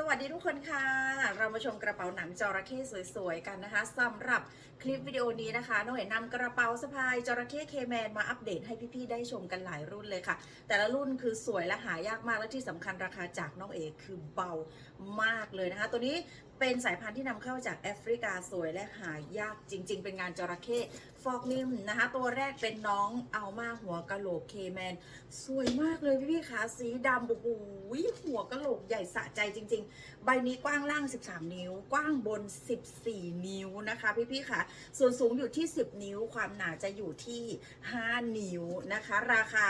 สวัสดีทุกคนค่ะ เรามาชมกระเป๋าหนังจระเข้สวยๆกันนะคะสำหรับคลิปวิดีโอนี้นะคะน้องเอ๋นำกระเป๋าสะพายจระเข้เคแมนมาอัปเดตให้พี่ๆได้ชมกันหลายรุ่นเลยค่ะ แต่ละรุ่นคือสวยและหายากมากและที่สำคัญราคาจากน้องเอ๋คือเบามากเลยนะคะ ตัวนี้ เป็นสายพันธุ์ที่นำเข้าจากแอฟริกาสวยและหายากจริง ๆ เป็นงานจระเข้ฟอกนิ่มนะคะ ตัวแรกเป็นน้องเอามาหัวกะโหลกเคแมน สวยมากเลยพี่ๆขาสีดำโอ้โหหัวกะโหลกใหญ่สะใจจริง ๆ ใบนี้กว้างล่าง 13 นิ้ว กว้างบน 14 นิ้วนะคะ พี่ๆค่ะส่วนสูงอยู่ที่ 10 นิ้ว ความหนาจะอยู่ที่ 5 นิ้วนะคะ ราคา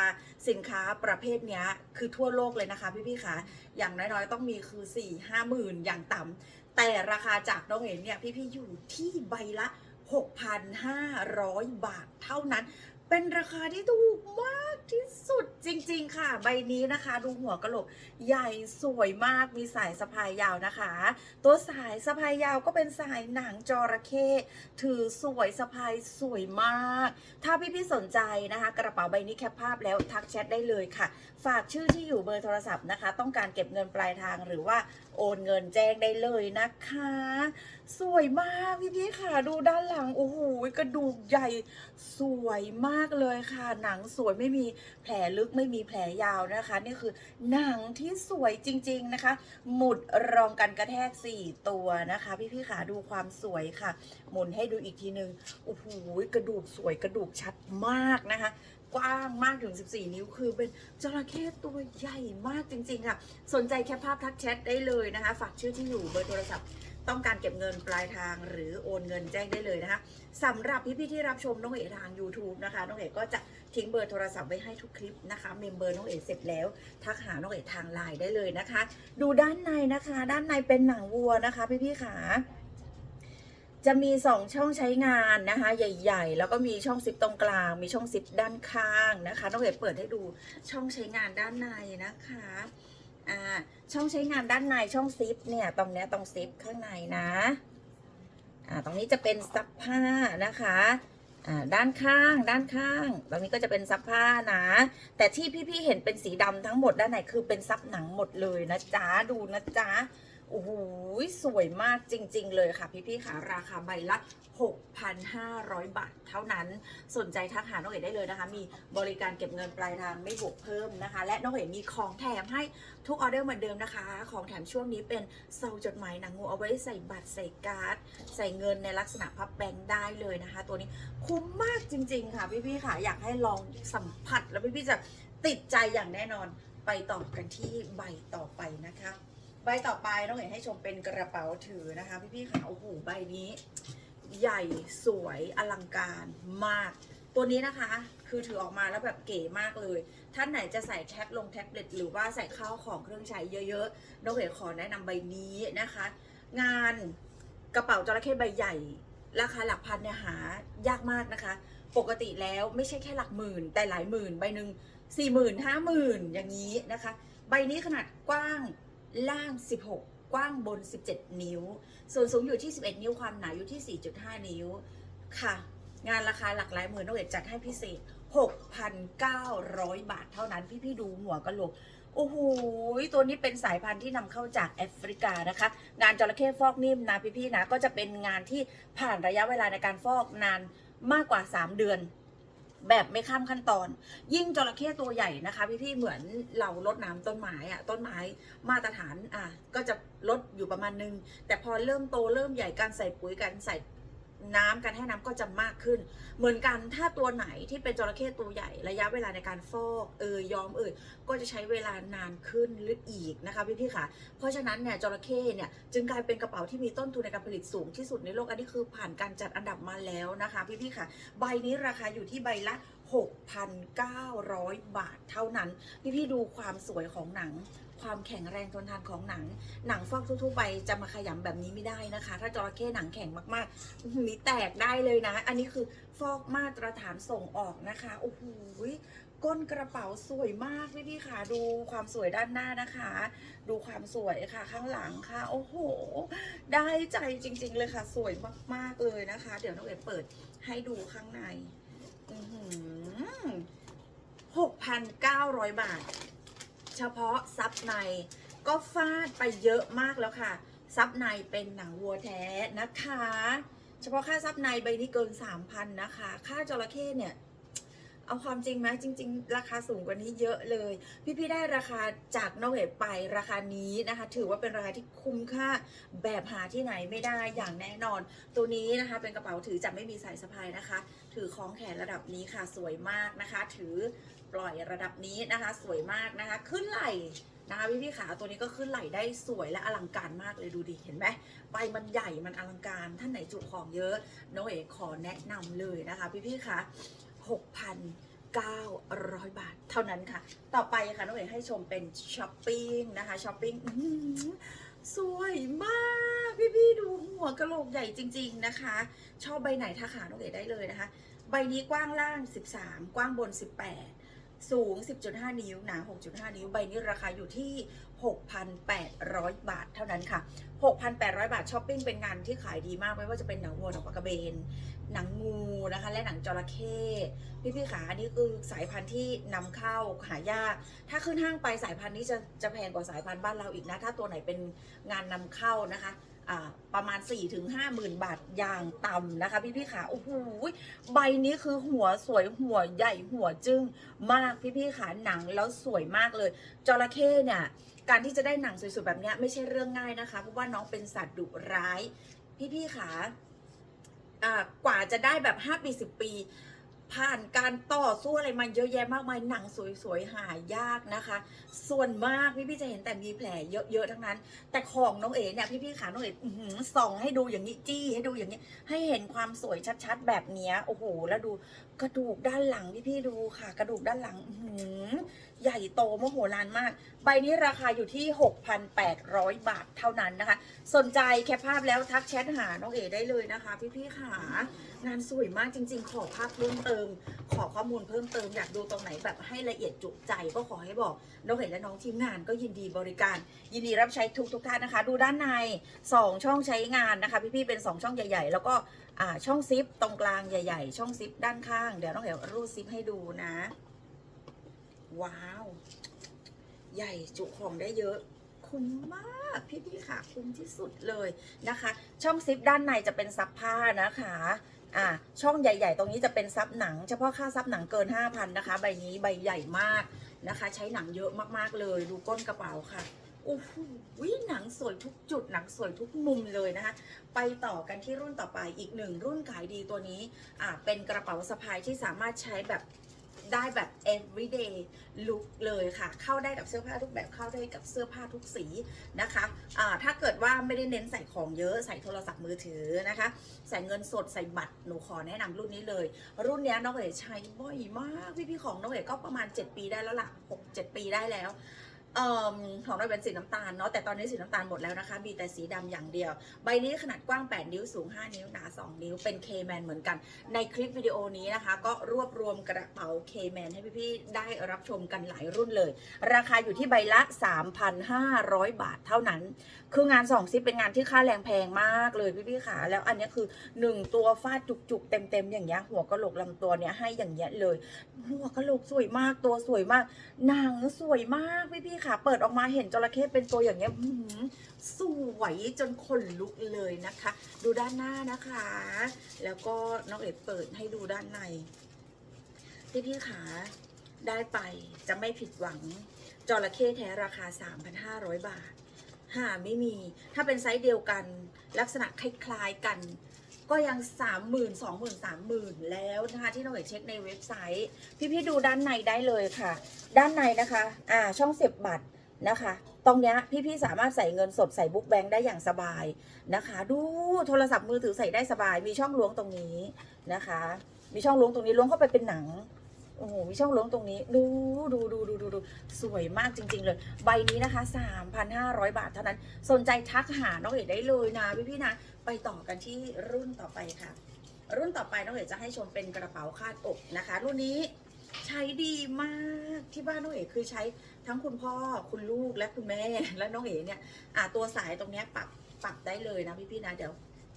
สินค้าประเภทนี้คือทั่วโลกเลยนะคะ พี่ๆค่ะอย่างน้อยๆต้องมีคือ 4 5หมื่นอย่างต่ำ แต่ราคาจากน้องเห็นเนี่ยพี่ๆอยู่ที่ใบละ 6,500 บาทเท่านั้น เป็นราคาที่ถูกมากที่สุดจริงๆ ค่ะ ใบนี้นะคะ ดูหัวกะโหลกใหญ่สวยมากมีสายสะพายยาวนะคะ ตัวสายสะพายยาวก็เป็นสายหนังจระเข้ถือสวยสะพายสวยมาก ถ้าพี่ๆสนใจนะคะ กระเป๋าใบนี้แคปภาพแล้วทักแชทได้เลยค่ะ ฝากชื่อที่อยู่เบอร์โทรศัพท์นะคะ ต้องการเก็บเงินปลายทางหรือว่า โอนเงินแจ้งได้เลยนะคะ สวยมากพี่ๆค่ะ ดูด้านหลังโอ้โหกระดูกใหญ่ สวยมากเลยค่ะ หนังสวยไม่มีแผลลึกไม่มีแผลยาวนะคะ นี่คือหนังที่สวยจริง ๆนะคะ หมุดรองกันกระแทก 4 ตัวนะคะ พี่ๆค่ะดูความสวยค่ะ หมุนให้ดูอีกทีนึงโอ้โหกระดูกสวยกระดูกชัดมากนะคะ กว้างมากถึง 14 นิ้ว คือเป็นจระเข้ตัวใหญ่มากจริง ๆ ค่ะ สนใจแค่ภาพทักแชทได้เลยนะคะ ฝากชื่อที่อยู่เบอร์โทรศัพท์ ต้องการเก็บเงินปลายทางหรือโอนเงินแจ้งได้เลยนะคะสำหรับพี่ๆที่รับชมน้องเอ๋ทาง YouTube นะคะ น้องเอ๋ก็จะทิ้งเบอร์โทรศัพท์ไว้ให้ทุกคลิปนะคะ เมมเบอร์น้องเอ๋เสร็จแล้ว ทักหาน้องเอ๋ทางไลน์ได้เลยนะคะ ดูด้านในนะคะ ด้านในเป็นหนังวัวนะคะ พี่ๆขา จะมี 2 ช่องใช้งานนะคะ ใหญ่ ๆ แล้วก็มีช่องซิปตรงกลาง มีช่องซิปด้านข้างนะคะน้องเอ๋เปิดให้ดูช่องใช้งานด้านในนะคะอ่าช่องใช้งานด้านในช่องซิปเนี่ยตรงเนี้ยตรงซิปข้างในนะอ่าตรงนี้จะเป็นซับผ้านะคะอ่าด้านข้างด้านข้าง ตรงนี้ก็จะเป็นซับผ้านะ แต่ที่พี่ๆเห็นเป็นสีดำทั้งหมดด้านในคือเป็นซับหนังหมดเลยนะจ๊ะดูนะจ๊ะ โอ้โหสวยมากจริง ๆ เลยค่ะพี่ๆค่ะราคาใบละ 6,500 บาท เท่านั้นสนใจทักหาน้องเอ๋ได้เลยนะคะ มีบริการเก็บเงินปลายทางไม่บวกเพิ่มนะคะ และน้องเอ๋มีของแถมให้ทุกออเดอร์เหมือนเดิมนะคะ ของแถมช่วงนี้เป็นเซาจดหมายหนังงูเอาไว้ใส่บัตรใส่การ์ด ใส่เงินในลักษณะพับแบงค์ได้เลยนะคะ ตัวนี้คุ้มมากจริง ๆ ค่ะพี่ๆค่ะอยากให้ลองสัมผัสแล้วพี่ๆจะติดใจอย่างแน่นอนไปต่อกันที่ใบต่อไปนะคะ บต่อไปน้องเห็นให้ชมเป็นกระเป๋าถือนะคะ พี่ๆค่ะโอ้โหใบนี้ ใหญ่สวยอลังการมาก ตัวนี้นะคะ คือถือออกมาแล้วแบบเก๋มากเลย ท่านไหนจะใส่แท็บลงแท็บเล็ตหรือว่าใส่ข้าวของเครื่องใช้เยอะๆน้องเอ๋ขอแนะนำใบนี้นะคะ งานกระเป๋าจระเข้ใบใหญ่ราคาหลักพันเนี่ยหายากมากนะคะ ปกติแล้วไม่ใช่แค่หลักหมื่น แต่หลายหมื่น ใบหนึ่งสี่หมื่นห้าหมื่นอย่างนี้นะคะ ใบนี้ขนาดกว้าง ล่าง 16 กว้างบน 17 นิ้ว ส่วนสูงอยู่ที่ 11 นิ้วความหนาอยู่ที่ 4.5 นิ้วค่ะ งานราคาหลักหลายหมื่นน้องเอ๋จัดให้พิเศษ 6,900 บาทเท่านั้น พี่ๆดูหัวกระโหลกโอ้โหตัวนี้เป็นสายพันธุ์ที่นำเข้าจากแอฟริกานะคะ งานจระเข้ฟอกนิ่มนะพี่ๆนะก็จะเป็นงานที่ผ่านระยะเวลาในการฟอกนานมากกว่า 3 เดือน แบบไม่ข้ามขั้นตอน ยิ่งจระเข้ตัวใหญ่นะคะ พี่ๆเหมือนเราลดน้ำต้นไม้อะต้นไม้มาตรฐานอะก็จะลดอยู่ประมาณนึง แต่พอเริ่มโตเริ่มใหญ่การใส่ปุ๋ยการใส่ น้ำการให้น้ำก็จะมากขึ้น เหมือนกันถ้าตัวไหนที่เป็นจระเข้ตัวใหญ่ระยะเวลาในการฟอกเอยยอมเอยก็จะใช้เวลานานขึ้นหรืออีกนะคะพี่พี่ค่ะ เพราะฉะนั้นเนี่ยจระเข้เนี่ยจึงกลายเป็นกระเป๋าที่มีต้นทุนในการผลิตสูงที่สุดในโลกอันนี้คือผ่านการจัดอันดับมาแล้วนะคะพี่พี่ค่ะ ใบนี้ราคาอยู่ที่ใบละ 6,900 บาทเท่านั้น พี่พี่ดูความสวยของหนัง ความแข็งแรงทนทานของหนัง หนังฟอกทั่วๆไปจะมาขยำแบบนี้ไม่ได้นะคะ ถ้าจระเข้หนังแข็งมากๆนี่แตกได้เลยนะ อันนี้คือฟอกมาตรฐานส่งออกนะคะโอ้โหก้นกระเป๋าสวยมากพี่พี่ค่ะดูความสวยด้านหน้านะคะ ดูความสวยค่ะข้างหลังค่ะ โอ้โห ได้ใจจริง ๆ เลยค่ะ สวยมากๆเลยนะคะ เดี๋ยวน้องเอ๋เปิดให้ดูข้างในอื้อหือ6,900บาท เฉพาะซับในก็ฟาดไปเยอะมากแล้วค่ะ ซับในเป็นหนังวัวแท้นะคะ เฉพาะค่าซับในใบนี้เกิน 3,000 นะคะ ค่าจระเข้เนี่ย เอาความจริงไหมจริง ๆ ราคาสูงกว่านี้เยอะเลย พี่ๆได้ราคาจากนอกเหตุไปราคานี้นะคะ ถือว่าเป็นราคาที่คุ้มค่าแบบหาที่ไหนไม่ได้อย่างแน่นอน ตัวนี้นะคะเป็นกระเป๋าถือจะไม่มีสายสะพายนะคะ ถือคล้องแขนระดับนี้ค่ะสวยมากนะคะ ถือ ปล่อยระดับนี้นะคะ สวยมากนะคะ ขึ้นไหลนะคะพี่พี่ขาตัวนี้ก็ขึ้นไหลได้สวยและอลังการมากเลยดูดิเห็นไหมใบมันใหญ่มันอลังการท่านไหนจุของเยอะน้องเอกขอแนะนำเลยนะคะ พี่พี่ๆคะ6,900 บาท เท่านั้นค่ะ ต่อไปค่ะน้องเอกให้ชมเป็นช้อปปิ้งนะคะช้อปปิ้งสวยมาก พี่พี่ๆดูหัวกะโหลกใหญ่จริง ๆนะคะ ชอบใบไหนทักหาน้องเอกได้เลยนะคะ ใบนี้กว้างล่าง 13 กว้างบน 18 สูง 10.5 นิ้ว หนา 6.5 นิ้ว ใบนี้ราคาอยู่ที่ 6,800 บาทเท่านั้นค่ะ 6,800 บาทช้อปปิ้งเป็นงานที่ขายดีมากไม่ว่าจะเป็นหนังวัวหนังปลากระเบน หนังงูนะคะ และหนังจระเข้พี่พี่ๆขาอันนี้คือสายพันธุ์ที่นำเข้าหายาก ถ้าขึ้นห้างไปสายพันธุ์นี้จะจะแพงกว่าสายพันธุ์บ้านเราอีกนะ ถ้าตัวไหนเป็นงานนำเข้านะคะ ประมาณ 4-5ถึงห้าหมื่นบาทอย่างต่ำนะคะ พี่พี่ขาโอ้โหใบนี้คือหัวสวยหัวใหญ่หัวจึ้งมากพี่พี่ขาหนังแล้วสวยมากเลยจระเข้เนี่ยการที่จะได้หนังสวยๆแบบนี้ไม่ใช่เรื่องง่ายนะคะ เพราะว่าน้องเป็นสัตว์ดุร้าย พี่ๆขาอ่ากว่าจะได้แบบ 5 ปี 10 ปี ผ่านการต่อสู้อะไรมาเยอะแยะมากมายหนังสวยๆหายากนะคะ ส่วนมากพี่ๆจะเห็นแต่มีแผลเยอะๆทั้งนั้น แต่ของน้องเอ๋เนี่ยพี่ๆขาน้องเอ๋ส่องให้ดูอย่างนี้จี้ให้ดูอย่างนี้ ให้เห็นความสวยชัดๆ แบบเนี้ยโอ้โหแล้วดู กระดูกด้านหลังพี่ดูค่ะ กระดูกด้านหลังหืใหญ่โตมโหฬารมาก ใบนี้ราคาอยู่ที่ 6,800 บาทเท่านั้นนะคะ สนใจแคปภาพแล้วทักแชทหาน้องเอได้เลยนะคะ พี่ๆขางานสวยมากจริง ๆ ขอภาพเพิ่มเติม ขอข้อมูลเพิ่มเติมอยากดูตรงไหนแบบให้ละเอียดจุใจก็ขอให้บอกน้องเอและน้องทีมงานก็ยินดีบริการ ยินดีรับใช้ทุกทุกท่านนะคะ ดูด้านใน 2 ช่องใช้งานนะคะ พี่ๆเป็น 2 ช่องใหญ่ ๆ แล้วก็ ช่องซิปตรงกลางใหญ่ ๆ ช่องซิปด้านข้าง เดี๋ยวน้องเอ๋รูดซิปให้ดูนะ ว้าว ใหญ่จุของได้เยอะ คุ้มมากพี่ๆค่ะ คุ้มที่สุดเลยนะคะ ช่องซิปด้านในจะเป็นซับผ้านะคะอ่าช่องใหญ่ ๆ ตรงนี้จะเป็นซับหนัง เฉพาะค่าซับหนังเกิน 5,000 นะคะ ใบนี้ใบใหญ่มากนะคะ ใช้หนังเยอะมากๆเลย ดูก้นกระเป๋าค่ะ โอ้โหหนังสวยทุกจุดหนังสวยทุกมุมเลยนะคะ ไปต่อกันที่รุ่นต่อไปอีกหนึ่งรุ่นขายดีตัวนี้อ่าเป็นกระเป๋าสะพายที่สามารถใช้แบบได้แบบ everyday look เลยค่ะ เข้าได้กับเสื้อผ้าทุกแบบเข้าได้กับเสื้อผ้าทุกสีนะคะอ่าถ้าเกิดว่าไม่ได้เน้นใส่ของเยอะใส่โทรศัพท์มือถือนะคะ ใส่เงินสดใส่บัตรหนูขอแนะนำรุ่นนี้เลย รุ่นนี้น้องเอ๋ใช้บ่อยมาก พี่ๆของน้องเอ๋ก็ประมาณ 7 ปีได้แล้วละ่ะ 6 7 ปีได้แล้ว ออของเราเป็นสีน้ำตาลเนาะแต่ตอนนี้สีน้ำตาลหมดแล้วนะคะ มีแต่สีดำอย่างเดียว ใบนี้ขนาดกว้าง 8 นิ้วสูง 5 นิ้วหนา 2 นิ้วเป็น K-Man เหมือนกัน ในคลิปวิดีโอนี้นะคะ ก็รวบรวมกระเป๋า K-Man ให้พี่ๆได้รับชมกันหลายรุ่นเลย ราคาอยู่ที่ใบละ 3,500 บาทเท่านั้น คืองานสองซิปเป็นงานที่ค่าแรงแพงมากเลยพี่ๆขาแล้วอันนี้คือ 1 ตัวฟาดจุกๆ เต็มๆอย่างเงี้ยหัวกะโหลกลำตัวเนี้ยให้อย่างเงี้ยเลย หัวกะโหลกสวยมากตัวสวยมากหนังสวยมากพี่ๆค่ะ เปิดออกมาเห็นจระเข้เป็นตัวอย่างเงี้ยอื้อหือสวยจนขนลุกเลยนะคะ ดูด้านหน้านะคะ แล้วก็น้องเอ๋เปิดให้ดูด้านในพี่ๆขาได้ไปจะไม่ผิดหวังจระเข้แท้ราคา 3,500 บาทหาไม่มี ถ้าเป็นไซส์เดียวกัน ลักษณะคล้ายๆกัน ก็ยัง 3 0 0 0 0 2 0 0 0 0 3 0,000 แล้วนะคะที่น้องเอ๋เช็คในเว็บไซต์ พี่ๆดูด้านในได้เลยค่ะ ด้านในนะคะอ่าช่องเสียบบัตรนะคะ ตรงเนี้ยพี่ๆสามารถใส่เงินสดใส่บุ๊กแบงค์ได้อย่างสบายนะคะ ดูโทรศัพท์มือถือใส่ได้สบาย มีช่องล้วงตรงนี้นะคะ มีช่องล้วงตรงนี้ล้วงเข้าไปเป็นหนัง โอ้โหมีช่องล้งตรงนี้ ดูดูดูดูดูดูสวยมากจริง ๆ เลย ใบนี้นะคะ 3,500 บาทเท่านั้น สนใจทักหาน้องเอ๋ได้เลยนะพี่ๆนะ ไปต่อกันที่รุ่นต่อไปค่ะ รุ่นต่อไปน้องเอ๋จะให้ชมเป็นกระเป๋าคาดอกนะคะ รุ่นนี้ใช้ดีมากที่บ้านน้องเอ๋คือใช้ทั้งคุณพ่อคุณลูกและคุณแม่และน้องเอ๋เนี่ยอ่าตัวสายตรงนี้ปรับปรับได้เลยนะพี่ๆนะเดี๋ยว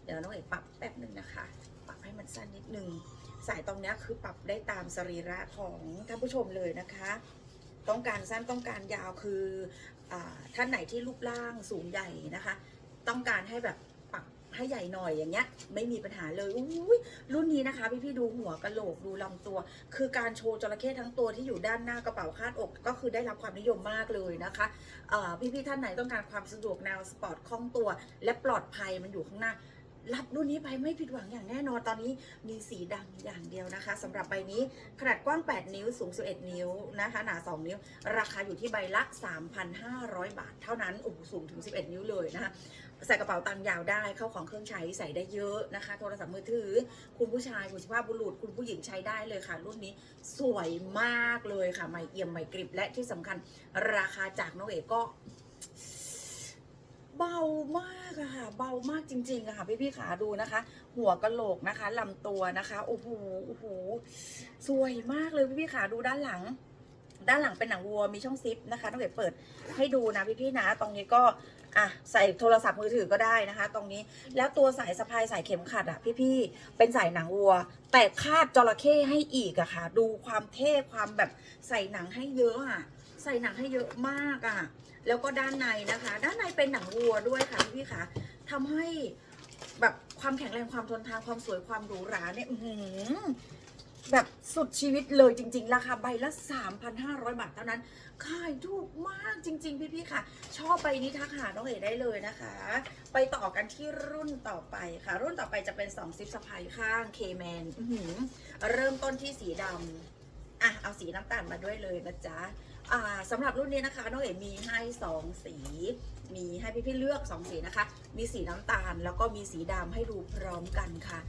เดี๋ยวน้องเอ๋ปรับแป๊บหนึ่งนะคะ ปรับให้มันสั้นนิดนึงายตรงเนี้ยคือปรับได้ตามสรีระของท่านผู้ชมเลยนะคะ ต้องการสั้นต้องการยาวคืออท่านไหนที่รูปร่างสูงใหญ่นะคะ ต้องการให้แบบปรับให้ใหญ่หน่อยอย่างเงี้ย ไม่มีปัญหาเลยอุ้ยรุ่นนี้นะคะ พี่พี่ดูหัวกะโหลกดูลำตัว คือการโชว์จระเข้ทั้งตัวที่อยู่ด้านหน้ากระเป๋าคาดอก ก็คือได้รับความนิยมมากเลยนะคะพี่พี่ท่านไหนต้องการความสะดวกแนวสปอร์ตคล่องตัว และปลอดภัยมันอยู่ข้างหน้า รับรุ่นนี้ไปไม่ผิดหวังอย่างแน่นอนตอนนี้มีสีดำอย่างเดียวนะคะสำหรับใบนี้ขนาดกว้าง 8 นิ้วสูง 11 นิ้วนะคะ หนา 2 นิ้ว ราคาอยู่ที่ใบละ 3,500 บาท เท่านั้นโอ้สูงถึง 11 นิ้วเลยนะคะใส่กระเป๋าตังค์ยาวได้เข้าของเครื่องใช้ใส่ได้เยอะนะคะ โทรศัพท์มือถือ คุณผู้ชายคุณสุภาพบุรุษคุณผู้หญิงใช้ได้เลยค่ะ รุ่นนี้สวยมากเลยค่ะใหม่เอี่ยมใหม่กริบและที่สำคัญราคาจากน้องเอกก็ เบามากอะค่ะ เบามากจริงๆอะค่ะ พี่พี่ขาดูนะคะ หัวกะโหลกนะคะลำตัวนะคะ โอ้โห โอ้โห สวยมากเลยพี่พี่ขาดูด้านหลัง ด้านหลังเป็นหนังวัวมีช่องซิปนะคะต้องเดี๋ยวเปิดให้ดูนะพี่พี่นะ ตรงนี้ก็อะใส่โทรศัพท์มือถือก็ได้นะคะ ตรงนี้แล้วตัวสายสะพายสายเข็มขัดอะพี่พี่ๆเป็นสายหนังวัว แต่คาดจระเข้ให้อีกอะค่ะ ดูความเท่ความแบบใส่หนังให้เยอะอะใส่หนังให้เยอะมากอะ แล้วก็ด้านในนะคะ ด้านในเป็นหนังวัวด้วยค่ะพี่พี่ๆค่ะทำให้แบบความแข็งแรงความทนทานความสวยความหรูหราเนี่ยหือแบบสุดชีวิตเลยจริง ๆ ราคาใบละ 3,500 บาทเท่านั้น ขายถูกมากจริง ๆ พี่ๆค่ะ ชอบใบนี้ทักหาน้องเอ๋ได้เลยนะคะ ไปต่อกันที่รุ่นต่อไปค่ะ รุ่นต่อไปจะเป็น2ซิปสะพายข้างเคแมนเริ่มต้นที่สีดำอะ เอาสีน้ำตาลมาด้วยเลยนะจ๊ะ สำหรับรุ่นนี้นะคะน้องเอ๋มีให้ 2 สี มีให้พี่ๆเลือก 2 สีนะคะ มีสีน้ำตาลแล้วก็มีสีดำให้ดูพร้อมกันค่ะ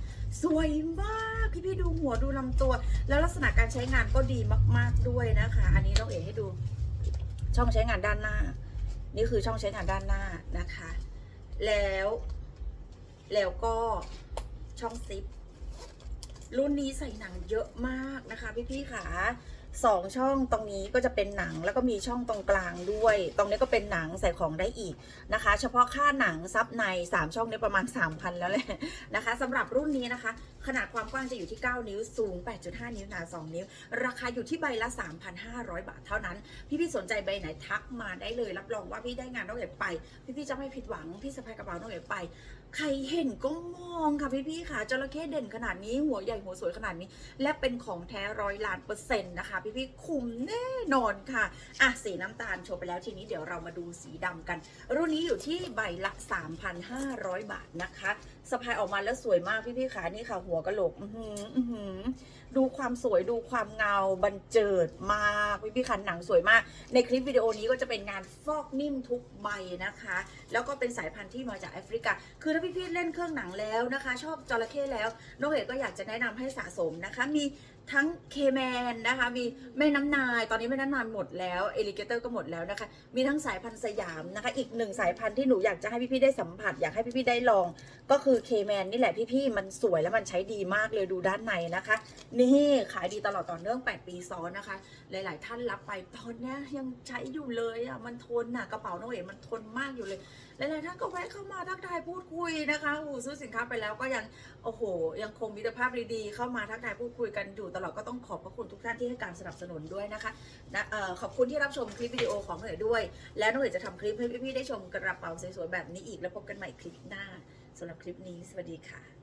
สวยมากพี่ๆดูหัวดูลำตัว แล้วลักษณะการใช้งานก็ดีมาก ๆด้วยนะคะ อันนี้น้องเอ๋ให้ดูช่องใช้งานด้านหน้า นี่คือช่องใช้งานด้านหน้านะคะ แล้วแล้วก็ช่องซิปรุ่นนี้ใส่หนังเยอะมากนะคะพี่ๆค่ะ สองช่องตรงนี้ก็จะเป็นหนังแล้วก็มีช่องตรงกลางด้วย ตรงนี้ก็เป็นหนังใส่ของได้อีกนะคะ เฉพาะค่าหนังซับใน 3 ช่องนี้ประมาณ 3,000 แล้วแหละนะคะสำหรับรุ่นนี้นะคะ ขนาดความกว้างจะอยู่ที่ 9 นิ้วสูง 8.5 นิ้วหนา 2 นิ้ว ราคาอยู่ที่ใบละ 3,500 บาทเท่านั้น พี่ๆสนใจใบไหนทักมาได้เลย รับรองว่าพี่ได้งานน้องเอ๋ไป พี่ๆจะไม่ผิดหวังพี่สะพายกระเป๋าน้องเอ๋ไป ใครเห็นก็มองค่ะพี่ๆค่ะจระเข้เด่นขนาดนี้หัวใหญ่หัวสวยขนาดนี้ และเป็นของแท้ร้อยล้านเปอร์เซ็นต์นะคะ พี่ๆคุ้มแน่นอนค่ะอะสีน้ำตาลโชว์ไปแล้วทีนี้เดี๋ยวเรามาดูสีดำกัน รุ่นนี้อยู่ที่ใบละ 3,500 บาทนะคะสะพายออกมาแล้วสวยมากพี่ๆค่ะนี่ค่ะหัวกะโหลก อือหืออือหือ ดูความสวยดูความเงาบันเจิดมากพี่ๆค่ะหนังสวยมาก ในคลิปวิดีโอนี้ก็จะเป็นงานฟอกนิ่มทุกใบนะคะ แล้วก็เป็นสายพันธุ์ที่มาจากแอฟริกา คือถ้าพี่พี่เล่นเครื่องหนังแล้วนะคะ ชอบจระเข้แล้วน้องเอกก็อยากจะแนะนำให้สะสมนะคะ มี ทั้งเคแมนนะคะมีแม่น้ำนายตอนนี้แม่น้ำนายหมดแล้วเอลิเกเตอร์ก็หมดแล้วนะคะ มีทั้งสายพันธุ์สยามนะคะ อีกหนึ่งสายพันธุ์ที่หนูอยากจะให้พี่ๆได้สัมผัส อยากให้พี่ๆได้ลอง ก็คือเคแมนนี่แหละพี่ๆมันสวยแล้วมันใช้ดีมากเลยดูด้านในนะคะ นี่ขายดีตลอดต่อเนื่อง 8 ปีซ้อนนะคะ หลาย ๆ ท่านรับไปตอนนี้ยังใช้อยู่เลยอะมันทนอะกระเป๋าน้องเอ๋มันทนมากอยู่เลย หลาย ๆ ท่านก็แวะเข้ามาทักทายพูดคุยนะคะโอ้ซื้อสินค้าไปแล้วก็ยังโอ้โห ยังคงมิตรภาพดีๆเข้ามาทักทายพูดคุยกันอยู่ตลอดก็ต้องขอบพระคุณทุกท่านที่ให้การสนับสนุนด้วยนะคะนะออขอบคุณที่รับชมคลิปวิดีโอของหน่อยด้วย และน้องเอ๋จะทำคลิปให้พี่ๆได้ชมกระเป๋าสวยๆแบบนี้อีกแล้วพบกันใหม่คลิปหน้าสำหรับคลิปนี้สวัสดีค่ะ